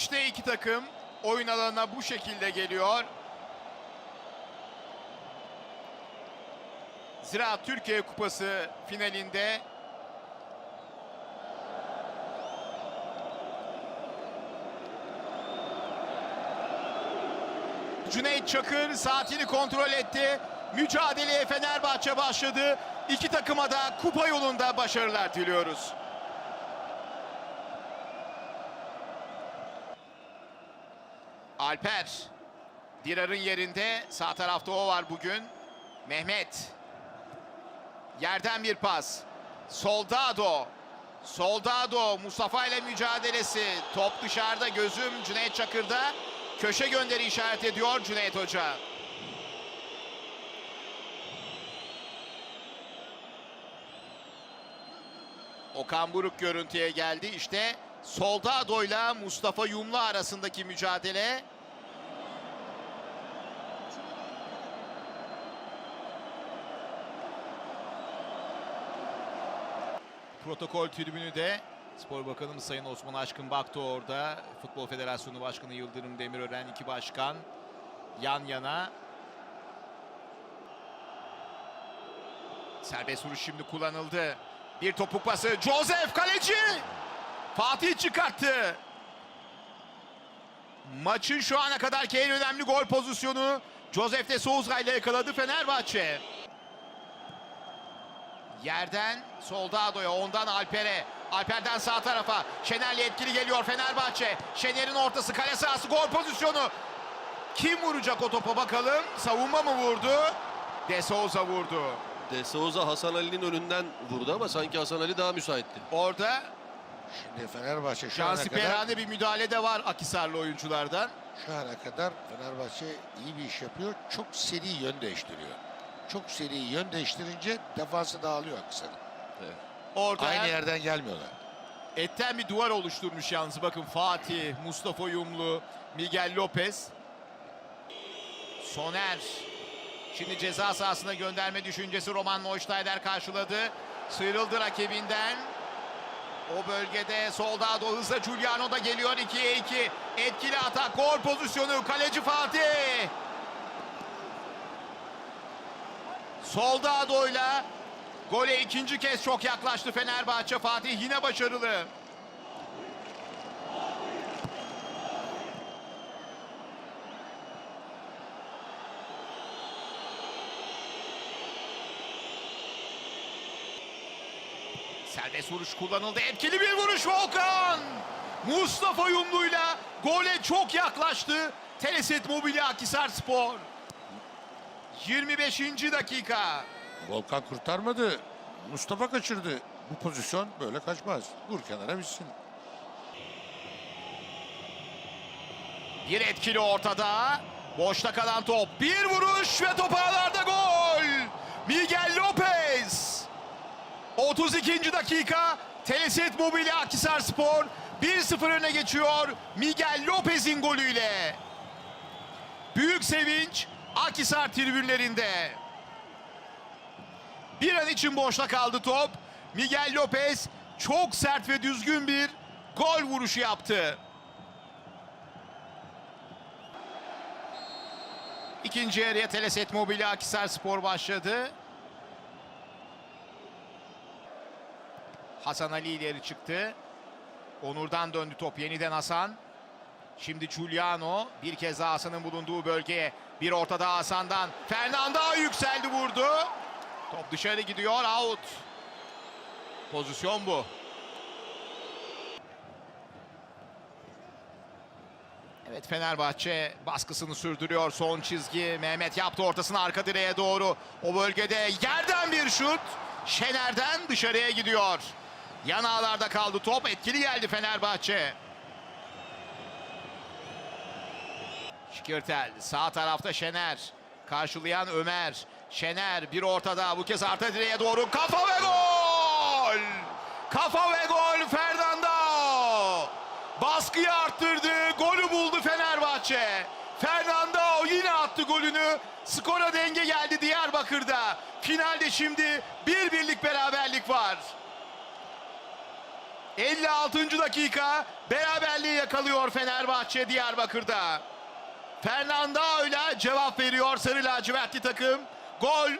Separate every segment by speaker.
Speaker 1: İşte iki takım oyun alanına bu şekilde geliyor. Ziraat Türkiye Kupası finalinde Cüneyt Çakır saatini kontrol etti. Mücadeleye Fenerbahçe başladı. İki takıma da kupa yolunda başarılar diliyoruz. Alper. Dirar'ın yerinde. Sağ tarafta o var bugün. Mehmet. Yerden bir pas. Soldado. Soldado Mustafa ile mücadelesi. Top dışarıda gözüm Cüneyt Çakır'da. Köşe gönderi işaret ediyor Cüneyt Hoca. Okan Buruk görüntüye geldi. İşte Soldado ile Mustafa Yumlu arasındaki mücadele. Protokol tribünü de Spor Bakanımız Sayın Osman Aşkın baktı orada. Futbol Federasyonu Başkanı Yıldırım Demirören iki başkan yan yana. Serbest vuruş şimdi kullanıldı. Bir topuk pası. Joseph kaleci. Fatih çıkarttı. Maçın şu ana kadarki en önemli gol pozisyonu Joseph de Souza ile yakaladı Fenerbahçe. Yerden Soldado'ya ondan Alper'e. Alper'den sağ tarafa. Şener'le etkili geliyor Fenerbahçe. Şener'in ortası kale sahası gol pozisyonu. Kim vuracak o topa bakalım. Savunma mı vurdu? De Souza vurdu.
Speaker 2: De Souza Hasan Ali'nin önünden vurdu ama sanki Hasan Ali daha müsaitti.
Speaker 1: Orada
Speaker 3: Şimdi Fenerbahçe şu ana kadar
Speaker 1: Şansiperane bir müdahale de var Akisarlı oyunculardan.
Speaker 3: şu ana kadar Fenerbahçe iyi bir iş yapıyor. Çok seri yön değiştiriyor. Çok seri yön değiştirince defansı dağılıyor Akhisar'ın.
Speaker 1: Orada
Speaker 3: Aynı
Speaker 1: er-
Speaker 3: yerden gelmiyorlar.
Speaker 1: etten bir duvar oluşturmuş yalnız. Bakın Fatih, Mustafa Yumlu, Miguel Lopez. Soner. Şimdi ceza sahasına gönderme düşüncesi Roman Neustadter karşıladı. Sıyrıldı rakibinden. O bölgede Soldado hızla Giuliano da geliyor 2'ye 2. Etkili atak, gol pozisyonu. Kaleci Fatih. Soldado'yla gole ikinci kez çok yaklaştı Fenerbahçe. Fatih yine başarılı. Serbest vuruş kullanıldı. Etkili bir vuruş Volkan. Mustafa Yumlu'yla gole çok yaklaştı. Teleset Mobilya Akisar Spor. 25. dakika.
Speaker 3: Volkan kurtarmadı. Mustafa kaçırdı. Bu pozisyon böyle kaçmaz. Vur kenara bitsin.
Speaker 1: Bir etkili ortada. Boşta kalan top. Bir vuruş ve top ağlarda gol. Miguel Lopez. 32. dakika. Teleset Mobilya Akisar Spor 1-0 öne geçiyor. Miguel Lopez'in golüyle. Büyük sevinç Akisar tribünlerinde. Bir an için boşta kaldı top. Miguel Lopez çok sert ve düzgün bir gol vuruşu yaptı. İkinci yarıya Teleset Mobilya Akisar Spor başladı. Hasan Ali ileri çıktı. Onur'dan döndü top yeniden Hasan. Şimdi Giuliano bir kez Hasan'ın bulunduğu bölgeye. Bir ortada Hasan'dan. Fernanda yükseldi vurdu. Top dışarı gidiyor out. Pozisyon bu. Evet Fenerbahçe baskısını sürdürüyor. Son çizgi Mehmet yaptı ortasını arka direğe doğru. O bölgede yerden bir şut. Şener'den dışarıya gidiyor. Yan ağlarda kaldı top. Etkili geldi Fenerbahçe. Şikirtel sağ tarafta Şener. Karşılayan Ömer. Şener bir ortada bu kez arka direğe doğru kafa ve gol! Kafa ve gol Fernando! Baskıyı arttırdı, golü buldu Fenerbahçe. Fernando yine attı golünü. Skora denge geldi Diyarbakır'da. Finalde şimdi bir birlik beraberlik var. 56. dakika beraberliği yakalıyor Fenerbahçe Diyarbakır'da. Fernanda öyle cevap veriyor Sarı lacivertli takım. Gol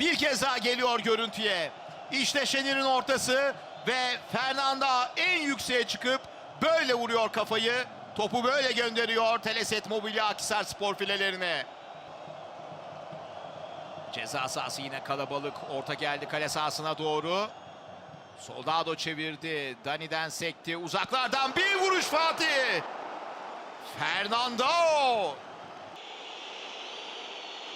Speaker 1: bir kez daha geliyor görüntüye. İşte Şener'in ortası ve Fernanda en yükseğe çıkıp böyle vuruyor kafayı. Topu böyle gönderiyor Teleset Mobilya Akisar spor filelerine. Ceza sahası yine kalabalık. Orta geldi kale sahasına doğru. Soldado çevirdi. Dani'den sekti. Uzaklardan bir vuruş Fatih. Fernando.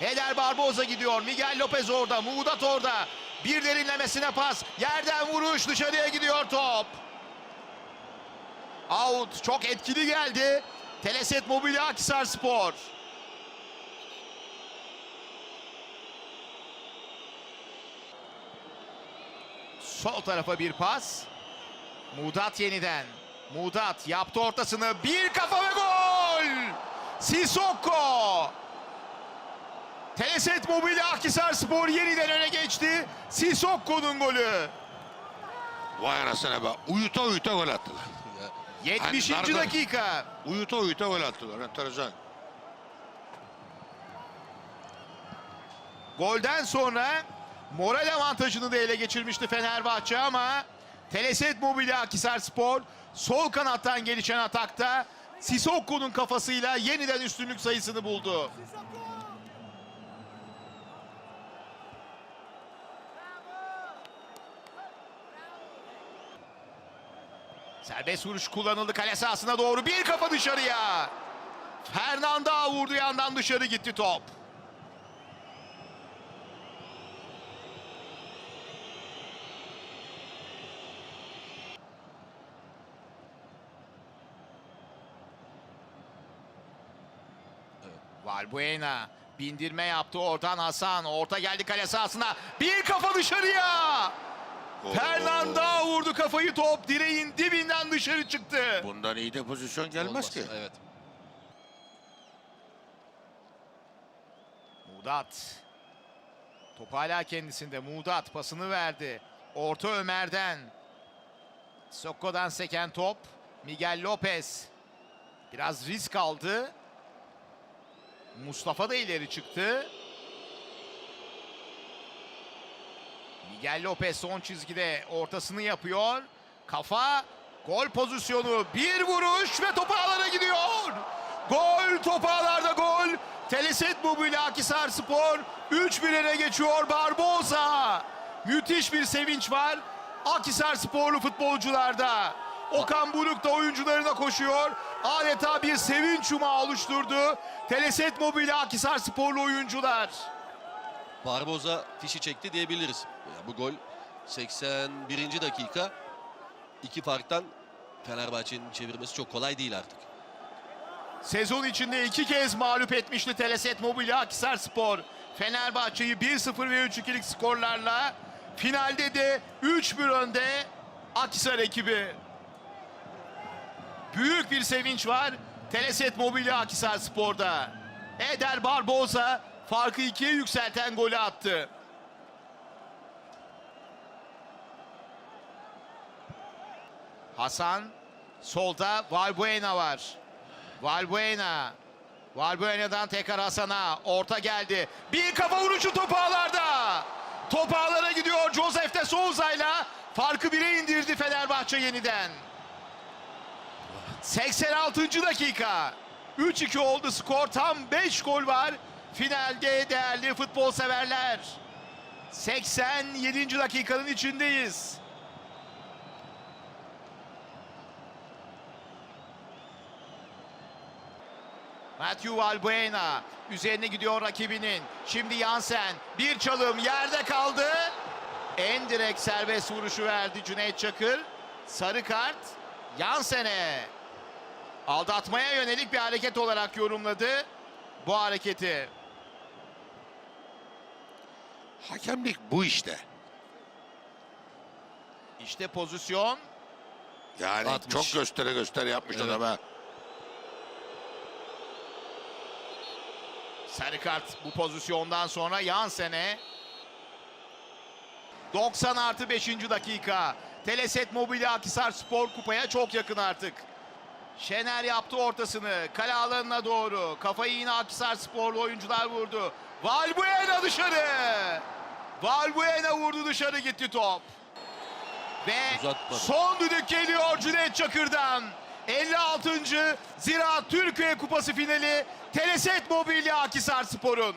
Speaker 1: Heder Barboza gidiyor. Miguel Lopez orada. Muğdat orada. Bir derinlemesine pas. Yerden vuruş. Dışarıya gidiyor top. Out. Çok etkili geldi. Teleset Mobilya Akisar Spor. Sol tarafa bir pas. Mudat yeniden. Mudat yaptı ortasını. Bir kafa ve gol! Sissoko! Teleset Mobilya Akhisar Spor yeniden öne geçti. Sissoko'nun golü.
Speaker 3: Vay anasına be. Uyuta uyuta gol attılar.
Speaker 2: Ya,
Speaker 1: 70.
Speaker 3: Hani
Speaker 1: dakika.
Speaker 3: Uyuta uyuta gol attılar. Enteresan.
Speaker 1: Golden sonra moral avantajını da ele geçirmişti Fenerbahçe ama Teleset Mobilya Akhisar Spor sol kanattan gelişen atakta Sissoko'nun kafasıyla yeniden üstünlük sayısını buldu. Serbest vuruş kullanıldı kale sahasına doğru bir kafa dışarıya. Fernanda vurdu yandan dışarı gitti top. Valbuena bindirme yaptı oradan Hasan. Orta geldi kale sahasına. Bir kafa dışarıya.
Speaker 3: Oo.
Speaker 1: Fernanda vurdu kafayı top direğin dibinden dışarı çıktı.
Speaker 3: Bundan iyi de pozisyon gelmez
Speaker 2: olmaz.
Speaker 3: ki.
Speaker 2: Evet.
Speaker 1: Mudat. Top hala kendisinde. Mudat pasını verdi. Orta Ömer'den. Sokko'dan seken top. Miguel Lopez. Biraz risk aldı. Mustafa da ileri çıktı. Miguel Lopez son çizgide ortasını yapıyor. Kafa, gol pozisyonu, bir vuruş ve top ağlara gidiyor. Gol, top ağlarda gol. Teleset Mobilya Akisar Spor 3-1'e geçiyor Barboza. Müthiş bir sevinç var. Akisar sporlu futbolcularda. Okan Buruk da oyuncularına koşuyor. Adeta bir sevinç yumağı oluşturdu. Teleset Mobilya Akisar sporlu oyuncular.
Speaker 2: Barboza fişi çekti diyebiliriz. Ya bu gol 81. dakika. iki farktan Fenerbahçe'nin çevirmesi çok kolay değil artık.
Speaker 1: Sezon içinde iki kez mağlup etmişti Teleset Mobilya Akhisar Spor. Fenerbahçe'yi 1-0 ve 3-2'lik skorlarla finalde de 3-1 önde Akhisar ekibi. Büyük bir sevinç var Teleset Mobilya Akhisar Spor'da. Eder Barboza farkı ikiye yükselten golü attı. Hasan solda Valbuena var. Valbuena. Valbuena'dan tekrar Hasan'a. Orta geldi. Bir kafa vuruşu top ağlarda. Top ağlara gidiyor Josef de Souza'yla. Farkı bire indirdi Fenerbahçe yeniden. 86. dakika. 3-2 oldu skor. Tam 5 gol var. Finalde değerli futbol severler. 87. dakikanın içindeyiz. Matthew Valbuena üzerine gidiyor rakibinin. Şimdi Yansen bir çalım yerde kaldı. En direkt serbest vuruşu verdi Cüneyt Çakır. Sarı kart Yansen'e. Aldatmaya yönelik bir hareket olarak yorumladı bu hareketi.
Speaker 3: Hakemlik bu işte.
Speaker 1: İşte pozisyon.
Speaker 3: Yani
Speaker 2: 60.
Speaker 3: çok göstere göstere yapmış
Speaker 2: Evet.
Speaker 3: adam ha.
Speaker 1: Sarı kart bu pozisyondan sonra Yansen'e. 90 artı 5. dakika. Teleset Mobilya Akisar Spor Kupa'ya çok yakın artık. Şener yaptı ortasını. Kale alanına doğru. Kafayı yine Akisar Sporlu oyuncular vurdu. Valbuena dışarı. Valbuena vurdu dışarı gitti top. Ve
Speaker 2: Uzatmadı.
Speaker 1: son düdük geliyor Cüneyt Çakır'dan. 56. Ziraat Türkiye Kupası finali Teleset Mobilya Akisar Spor'un.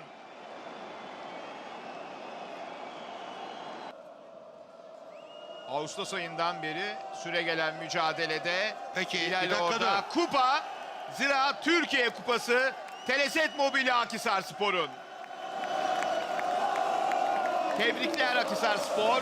Speaker 1: Ağustos ayından beri süre gelen mücadelede
Speaker 3: Peki, bir
Speaker 1: Hilal
Speaker 3: dakika
Speaker 1: orada
Speaker 3: da.
Speaker 1: kupa Ziraat Türkiye Kupası Teleset Mobilya Akisar Spor'un. Tebrikler Akisar Spor.